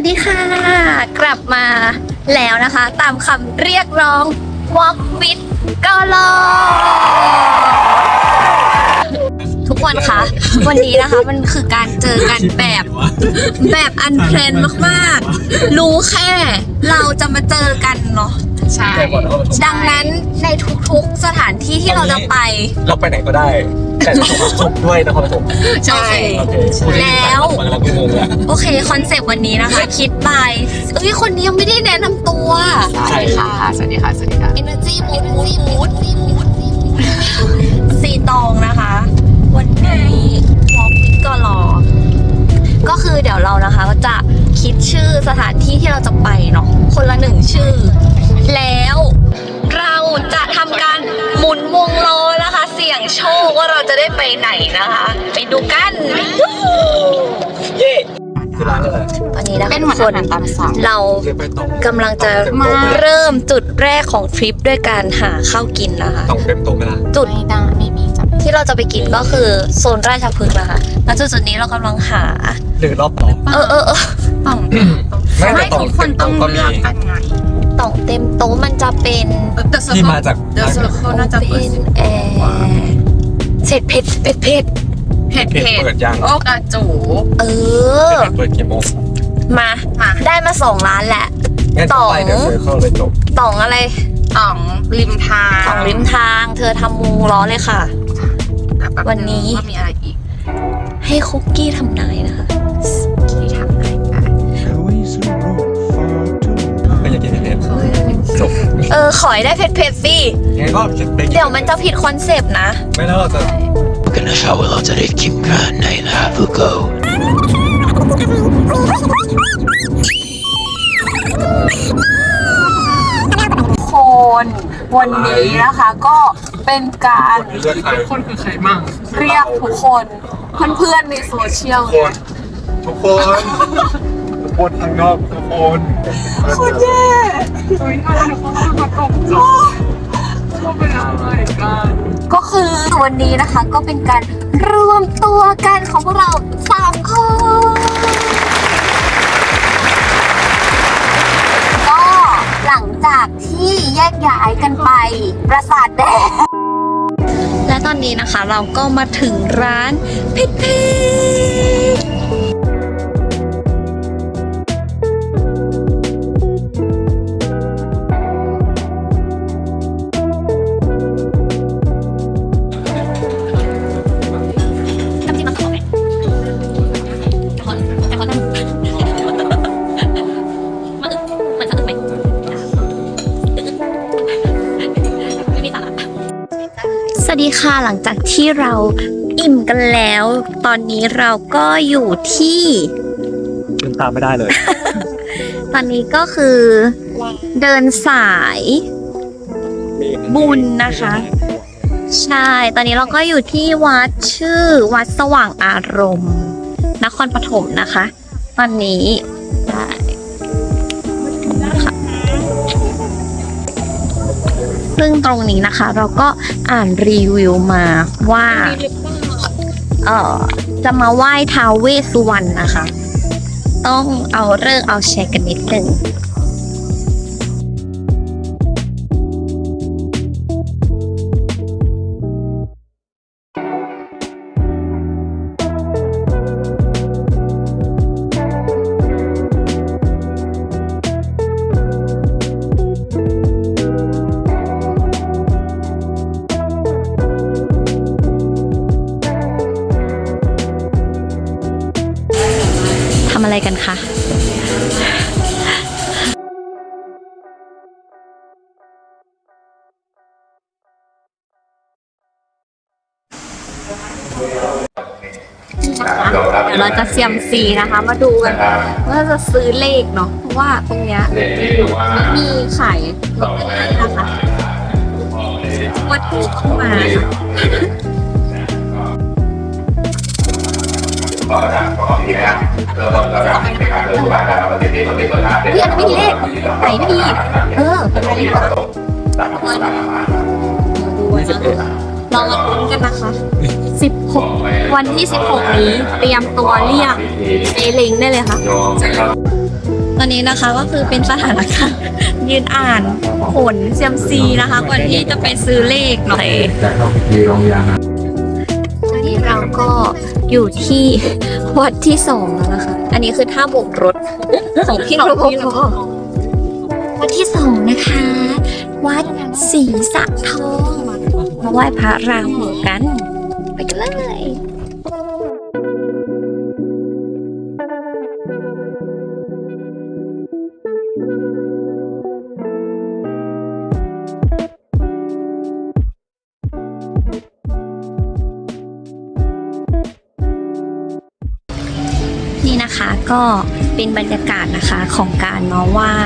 วัสดีค่ะ กลับมาแล้วนะคะ ตามคำเรียกร้อง Walk with กลอทุกคนคะ วันนี้นะคะมันคือการเจอกันแบบแบบอันเพลนมากๆ รู้แค่เราจะมาเจอกันเนาะ ใช่ดังนั้นในทุกๆสถานที่ที่เราจะไป เราไปไหนก็ได้ แต่จบด้วยนครปฐมใช่ โอเคแล้ว ฟังแล้วกูงงแล้ว โอเค คอนเซปต์วันนี้นะคะ คิดไปเอ้ยคนนี้ยังไม่ได้แนะนำตัว สวัสดีค่ะ สวัสดีค่ะ สวัสดีค่ะ Energy Mood Mood Mood สีตองนะคะ วันนี้วอล์กก็รอ ก็คือเดี๋ยวเรานะคะจะ คิดชื่อสถานที่ที่เราจะไปเนาะคนละหนึ่งชื่อ แล้วเราจะทำการหมุนวงล้อนะคะ เสี่ยงโชคว่าเราจะได้ไปไหนนะคะ ไปดูกันเย่คือร้านอะไรตอนนี้นะคะเป็นเหมือนทุอากหารตามสั่งเราเรียกไปตรงกำลังจะมาเริ่มจุดแรกของทริปด้วยการหาข้าวกินนะคะตรงเป็นตรงไหมล่ะจุดไม่ได้ไม่มีจับที่เราจะไปกินก็คือโซนราชพฤกษ์นะคะแล้วจุดจุดๆนี้เรากำลังหาหรือรอบต่อเออเออเออ ต้องไม่แต่ไม่ต้องทุกคนต้องก็มีเลือกกันไงต่องเต็มโต๊ะมันจะเป็นที่มาจาก เดอะเซอร์เคิลน่าจะเปิดเป็นแอร์เสร็จเผ็ดเผ็ดเผ็ดเผ็ดเพจเผ็ดเปิดยัง โอ้กระจูเออเพจเปิดกี่โมงมา มาได้มาสองร้านแหละ งั้นต่ต่ออไปเดี๋ยวเซอร์เคิลเลยจบต่องอะไรต่องริมทางต่องริมทาง เธอทำมูล้อเลยค่ะแล้วแบบวันนี้ ว่ามีอะไรอีกให้คุกกี้ทำนายนะคะ เออ ขอให้ได้เผ็ดเผ็ดสิไงก็เดี๋ยวมันจะผิดคอนเซปต์นะ ไม่น่าเราจะกัวเราจะได้กินกันในนะคนวันนี้นะคะก็เป็นการเลือกใครคนคือใครมั่งเรียกทุกคน เพื่อนๆในโซเชียลทุกคน ทุกคนทางนอกทุกคนโคตรแย่เฮ้ยน่าจะเขาต้องมาตกจบเป็นอะไรกันก็คือวันนี้นะคะก็เป็นการรวมตัวกันของพวกเราสามคนก็หลังจากที่แยกย้ายกันไปประสาทแดงและตอนนี้นะคะเราก็มาถึงร้านพชรเพ ค่ะหลังจากที่เราอิ่มกันแล้ว ตอนนี้เราก็อยู่ที่เดินตามไม่ได้เลย ตอนนี้ก็คือเดินสายบุญนะคะ ใช่ ตอนนี้เราก็อยู่ที่วัดชื่อวัดสว่างอารมณ์ นครปฐมนะคะ ตอนนี้ ซึ่งตรงนี้นะคะ เราก็อ่านรีวิวมาว่า เอ่อ จะมาไหว้ท้าวเวสสุวรรณนะคะ ต้องเอาเลิกษ์เอาแชร์กันนิดหนึ่ง เดี๋ยวเราจะเซียมซีนะคะ มาดูกันว่าจะซื้อเลขเนาะเพราะว่าตรงเนี้ยไม่มีขายลอตเตอรี่นะคะวัดถูกเข้ามาค่ะเฮ้ยอันนั้นไม่มีเลขไหนไม่มีเออเป็นอะไรก่อนดูนะ เรามาลุ้นกันนะคะ 16 วันที่ 16 นี้เตรียมตัวเรียกเซเล้งได้เลยค่ะ ตอนนี้นะคะก็คือเป็นสถานการณ์ยืนอ่านผลเซียมซีนะคะ ก่อนที่จะไปซื้อเลขหน่อยตอนนี้เราก็อยู่ที่วัดที่สองแล้วนะคะ อันนี้คือท่าโบกรถของพี่รปภวัดที่สองนะคะ วัดศรีสะทอง มาไหว้พระราหูกัน ไปกันเลยนี่นะคะก็เป็นบรรยากาศนะคะของการมาไหว้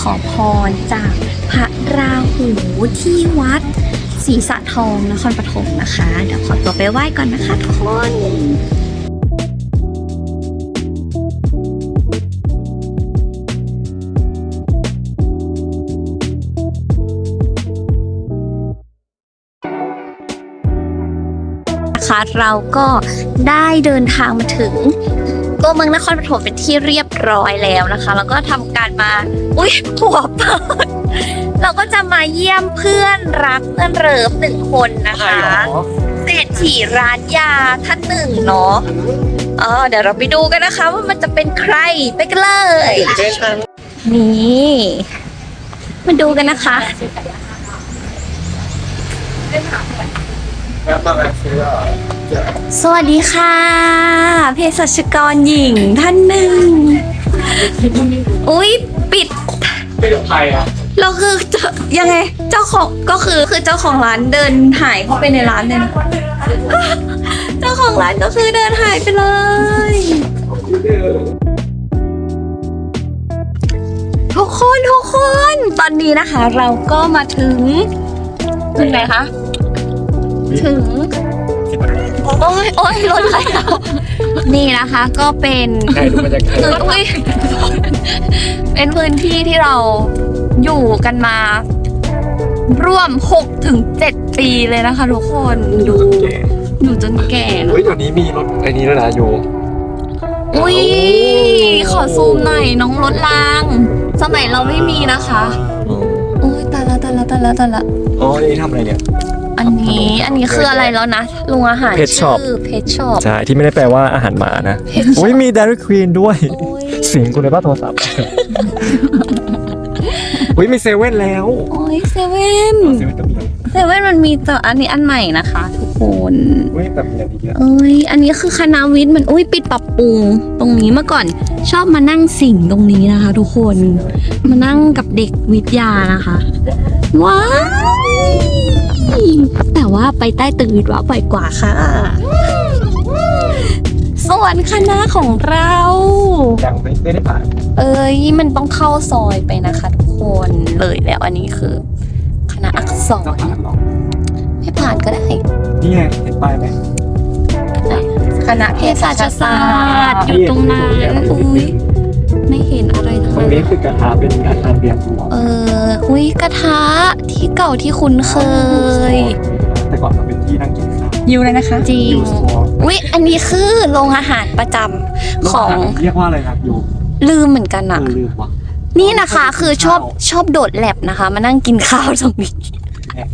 ขอพรจากพระราหูที่วัด ศรีสะทองนครปฐมนะคะ เดี๋ยวขอตัวไปไหว้ก่อนนะคะทุกคนะคะเราก็ได้เดินทางมาถึงตัวเมืองนครปฐมเป็นที่เรียบร้อยแล้วนะคะ แล้วก็ทำการมา อุ้ยหัวเปิด เราก็จะมาเยี่ยมเพื่อนรักเพื่อนเริฟหนึ่งคนนะคะ เศรษฐีร้านยาท่านหนึ่งเนาะเออเดี๋ยวเราไปดูกันนะคะ ว่ามันจะเป็นใครไปกันเลย นี่มาดูกันนะคะสวัสดีค่ะเภสัชกรหญิงท่านหนึ่ง อุ้ยปิดเป็นใครอะ เราคือเจ้ายังไงเจ้าของก็คือคือเจ้าของร้านเดินหายเข้าไปในร้านเลยนะเจ้าของร้านก็คือเดินหายไปเลย ทุกคนทุกคน ตอนนี้นะคะ เราก็มาถึง ถึงไหนคะ ถึงโอ้ยโอ้ยรถใครอะนี่นะคะก็เป็นใครดูบรรยากาศคืออุ้ยเป็นพื้นที่ที่เรา อยู่กันมา ร่วม6ถึง7ปีเลยนะคะทุกคนดูอยู่จนแก่เนอะเฮ้ยเดี๋ยวนี้มีรถไอ้นี้แล้วนะอยู่อุ้ยขอซูมหน่อยน้องรถราง สมัยเราไม่มีนะคะโอ้ยตายละตายละตายละตายละอ๋อนี่ทำอะไรเนี่ยอันนี้อันนี้คืออะไรแล้วนะโรงอาหาร Pet shop ชื่อเพชช็อปใช่ที่ไม่ได้แปลว่าอาหารหมานะ Pet shop อุ้ยมี Dairy Queen ด้วยโอ้ยเสิงกูเลยว่าโทรศัพท์ อุ้ยมีเซเว่นแล้วโอ้ยเซเว่นเซเว่นก็มีเซเว่นมันมีแต่อันนี้อันใหม่นะคะ ทุกคนอุ้ยแต่มีอะไรเยอะเอ้ยอันนี้คือคณะวิทย์มันอุ้ยปิดปรับปรุงตรงนี้เมื่อก่อนชอบมานั่งสิ่งตรงนี้นะคะ ทุกคนมานั่งกับเด็กวิทยานะคะว้ายแต่ว่าไปใต้ตึกวิทย์ว่าบ่อยกว่าค่ะ ส่วนคณะของเรา ยังไม่ไม่ได้ผ่านเอ้ยมันต้องเข้าซอยไปนะคะ ทุกคนเลยแล้วอันนี้คือ คณะอักษก็รผ่านหรอกไม่ผ่านก็ได้ นี่ไงเห็นป้ายไหมคณะเภสัชศาสตร์อยู่ตรงนั้นอุ้ยไม่เห็นอะไรทั้งตรนั้งนนี้คือกระทาเป็นอาคารเรียนรวมเอออุ้ยกระทะที่เก่าที่คุ้นเคย แต่ก่อนมันเป็นที่นั่งกินข้าวอยู่เลยนะคะ จริงอยู่สมอลอุ้ยอันนี้คือโรงอาหารประจำของเรียกว่าอะไรครับอยู่ลืมเหมือนกันเออะอลืมว่ะนี่นะคะคือชอบชอบโดดแลบนะคะ มานั่งกินข้าวตรงนี้แหม่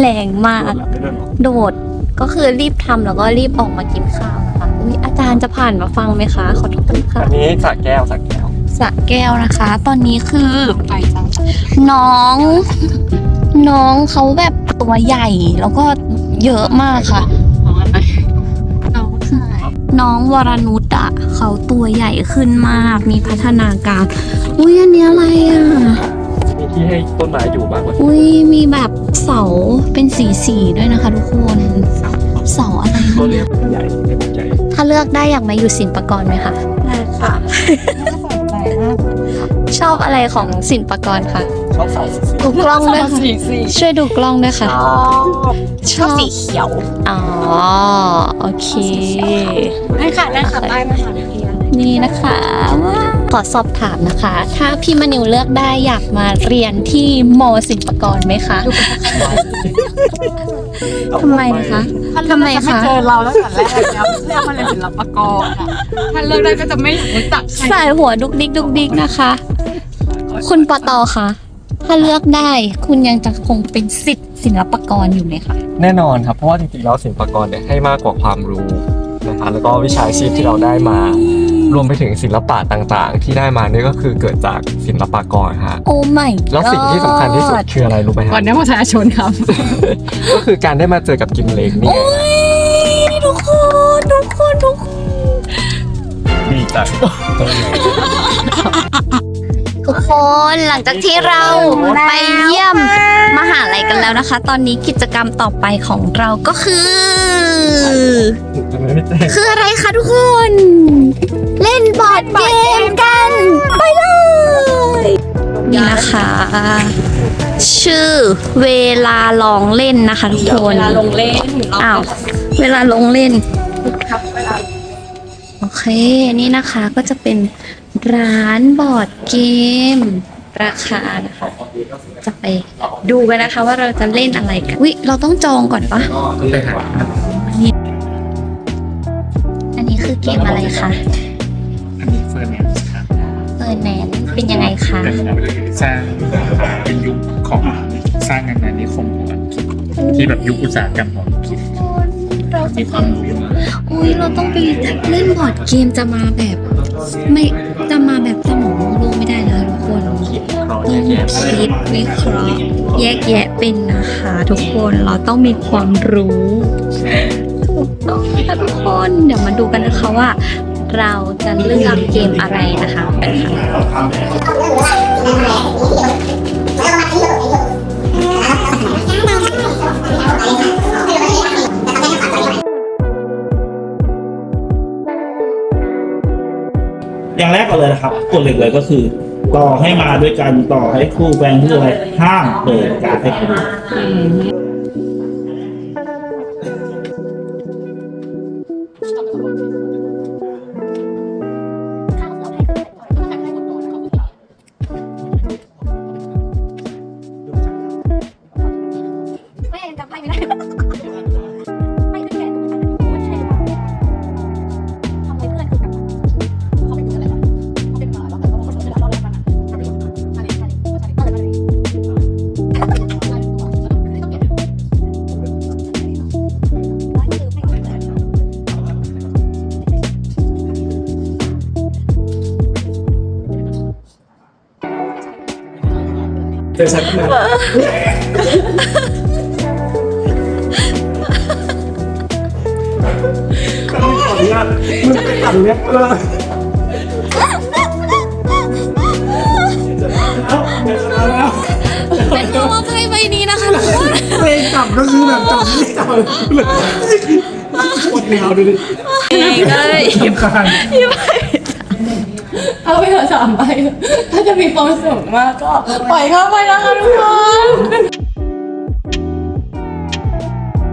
แรงมากหลับได้ด้วยเหรอโดดก็คือรีบทำแล้วก็รีบออกมากินข้าวนะคะอุ้ยอาจารย์จะผ่านมาฟังไหมคะขอโทษค่ะ อันนี้สระแก้วสระแก้วสระแก้วนะคะ ตอนนี้คือ น้อง น้องเขาแบบ ตัวใหญ่แล้วก็เยอะมากค่ะน้องวรนุชอะเขาตัวใหญ่ขึ้นมากมีพัฒนาการ อุ้ยอันนี้อะไรอะมีที่ให้ต้นไม้อยู่บ้างไหมอุ้ยมีแบบเสาเป็นสีสีๆด้วยนะคะทุกคนเสาอะไรตัวคะเรียกใหญ่เรียกใหญ่ถ้าเลือกได้อยากมาอยู่ศิลปากรไหมคะได้ค่ะชอบอะไรของศิลปากรคะ ชอบสายสีดูกล้องด้วยค่ะช่วยดูกล้องด้วยค่ะชอบสีเขียว อ๋อ โอเค ได้ค่ะได้ค่ะป้ายมาหาวิทยานี่นะคะว้าวขอสอบถามนะคะ ถ้าพี่มณิวเลือกได้อยากมาเรียนที่มศิลปากรไหมคะ ทำไมคะ ทำไมจะไม่คะ เจอเราตั้งแต่แรกแล้วเรียกมาเรียนศิลปากรอะถ้าเลิกได้ก็จะไม่รู้จักใครสายหัวดุกดิกดุกดิกนะคะ คุณปตอคะ ถ้าเลือกได้คุณยังจะคงเป็นสิทธิ์ศิลปากรอยู่ไหมคะแน่นอนครับ เพราะว่าจริงๆแล้วศิลปากรเนี่ยให้มากกว่าความรู้นะคะแล้วก็วิชาชีพที่เราได้มา รวมไปถึงศิลปะต่างๆ ที่ได้มาเนี่ยก็คือเกิดจากศิลปากรฮะโอ้ไม่แล้วสิ่งที่สำคัญที่สุดคืออะไรรู้ไหมฮะก่อนนี้ประชาชนครับ ก็คือการได้มาเจอกับกิมเล้งนี่ไงทุกคนทุกคนทุกคนดีจัง ทุกคนหลังจากที่เราไปเยี่ยมมหาลัยกันแล้วนะคะ ตอนนี้กิจกรรมต่อไปของเราก็คือไม่แจ้งคืออะไรคะทุกคน เล่นบอร์ดเกมกัน ไปเลยนี่นะคะ ชื่อเวลาลองเล่นนะคะทุกคนเวลาลงเล่นอ้าวเวลาลงเล่นโอเค นี่นะคะก็จะเป็น ร้านบอร์ดเกม ราคานะคะ จะไปดูกันนะคะว่าเราจะเล่นอะไรกันวิเราต้องจองก่อนปะอันนี้คือเกมอะไรคะอันนี้เฟิร์นแมนครับเออแนนเป็นยังไงคะเป็นสร้างเป็นยุคของสร้างงานนิคมของอังกฤษที่แบบยุคอุตสาหกรรมของอังกฤษเราจะมีความรู้มากอุ้ยเราต้องไปเล่นบอร์ดเกมจะมาแบบไม่ จะมาแบบสมองโล่งไม่ได้นะทุกคนต้องคิดวิเคราะห์แยกแยะเป็นนะคะ ทุกคนเราต้องมีความรู้ถูกต้องค่ะทุกคนเดี๋ยวมาดูกันนะคะว่า เราจะเลือกเกมอะไรนะคะเป็นค่ะ อย่างแรกก่อนเลยนะครับกฎเหล็กเลยก็คือ ต่อให้มาด้วยกันต่อให้คู่แฟนคืออะไรห้ามเปิดการดให้ใค แต่สักหน่อยขออนุญาตมึงไปตัดเล็บเลยเนี้ยวจะมาแล้วเป็นตัวว่าไพ่ใบนี้นะคะทุกคนเพลงจับก็คือแบบจับไม่จับเลยปวดแนวดูดิได้ทำการ เอาไปเถอะสามใบถ้าจะมีความสุขมากก็ปล่อยเข้าไปนะคะทุกคน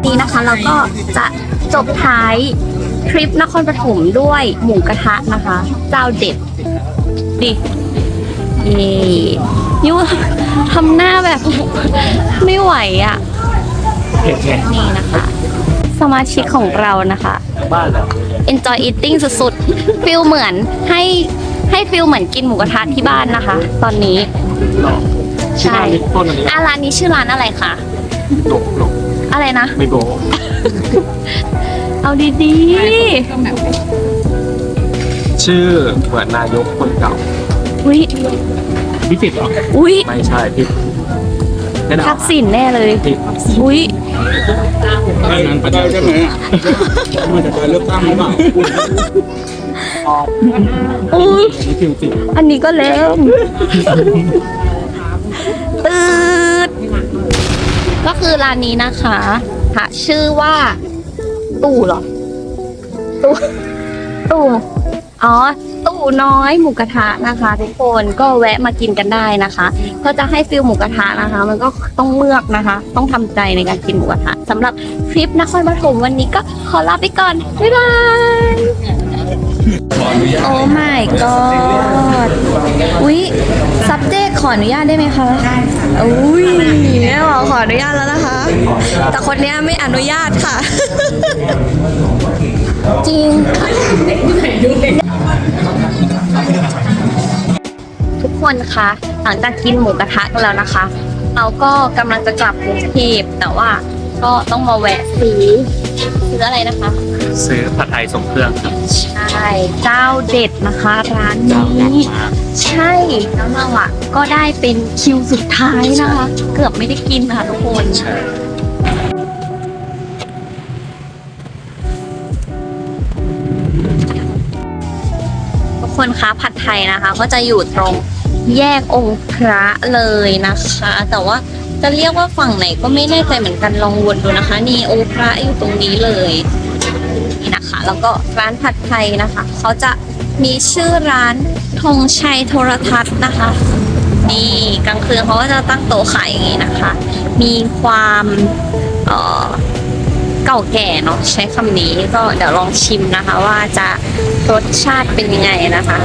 นี้นะคะเราก็จะจบท้ายทริปนครปฐมด้วยหมูกระทะนะคะ เจ้าเด็ดดิเย่ยูทำหน้าแบบไม่ไหวอะเผ็ดไงนี่นะคะ สมาชิกของเรานะคะบ้านแล้ว enjoy eating สุดๆฟิลเหมือนให้ ให้ฟิลเหมือนกินหมูกระทะที่บ้านนะคะ ตอนนี้ใช่ต้นอันนี้อาร้านนี้ชื่อร้านอะไรคะโดกโดกอะไรนะ ไม่โดกเอาดีชื่อเหมือนนายกคนเก่าๆอุ้ยวิจิตรเหรออุ้ยไม่ใช่พี่แน่นอทันกษิณแน่เลยพี่อุ้ยอันนั้นประเทศใช่ไหมอะมันจะการเลือกตั้งหรือเปล่า อุ๊ยอันนี้ก็เล็มตืดก็คือร้านนี้นะคะค่ะชื่อว่า ตู่เหรอ ตู่ตู่อ๋อ ตู่น้อยหมูกระทะนะคะทุกคนก็แวะมากินกันได้นะคะก็จะให้ฟิลหมูกระทะนะคะ มันก็ต้องเมือกนะคะ ต้องทำใจในการกินหมูกระทะสำหรับทริปนครปฐมวันนี้ก็ขอลาไปก่อน บ๊ายบาย โอ้ my god อุ๊ย subject ขออนุญาตได้ไหมคะได้ค่ะอุ้ยแม่บอกขออนุญาตแล้วนะคะ แต่คนเนี้ยไม่อนุญาตค่ะ จริง ทุกคนคะหลังจากกินหมูกระทะกันแล้วนะคะ เราก็กำลังจะกลับกรุงเทพแต่ว่า ก็ต้องมาแวะซื้อซื้ออะไรนะคะ ซื้อผัดไทยส่งเครื่องครับใช่เจ้าเด็ดนะคะร้านนี้ใช่แล้วเราอะก็ได้เป็นคิวสุดท้ายนะคะ เกือบไม่ได้กินค่ะทุกคน ใช่ทุกคนคะผัดไทยนะคะ ก็จะอยู่ตรง แยกองค์พระเลยนะคะ แต่ว่าจะเรียกว่าฝั่งไหนก็ไม่แน่ใจเหมือนกันลองวนดูนะคะ นี่องค์พระอยู่ตรงนี้เลยนี่นะคะ แล้วก็ร้านผัดไทยนะคะเขาจะมีชื่อร้านธงชัยโทรทัศน์นะคะนี่กลางคืนเขาก็จะตั้งโต๊ะขายอย่างนี้นะคะ มีความเออเก่าแก่เนาะใช้คำนี้ก็เดี๋ยวลองชิมนะคะ ว่าจะรสชาติเป็นยังไงนะคะ